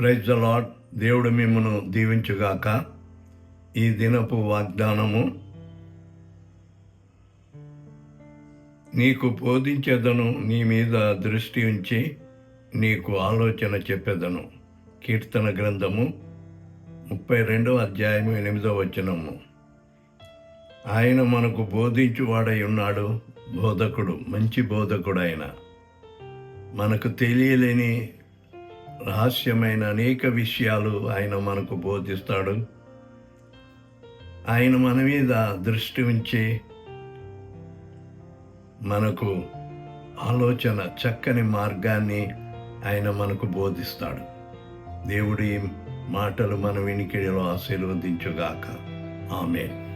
Praise the lord దేవుడు మిమ్మను దీవించుగాక. ఈ దినపు వాగ్దానము నీకు బోధించేదను నీ మీద దృష్టి ఉంచి నీకు ఆలోచన చెప్పేదను. కీర్తన గ్రంథము ముప్పై రెండవ అధ్యాయము ఎనిమిదవ వచనము. ఆయన మనకు బోధించువాడై ఉన్నాడు బోధకుడు మంచి బోధకుడు ఆయన మనకు తెలియలేని రహస్యమైన అనేక విషయాలు ఆయన మనకు బోధిస్తాడు. ఆయన మన మీద దృష్టి ఉంచి మనకు ఆలోచన చక్కని మార్గాన్ని ఆయన మనకు బోధిస్తాడు. దేవుడి మాటలు మన వినికిడిలో ఆశీర్వదించుగాక. ఆమె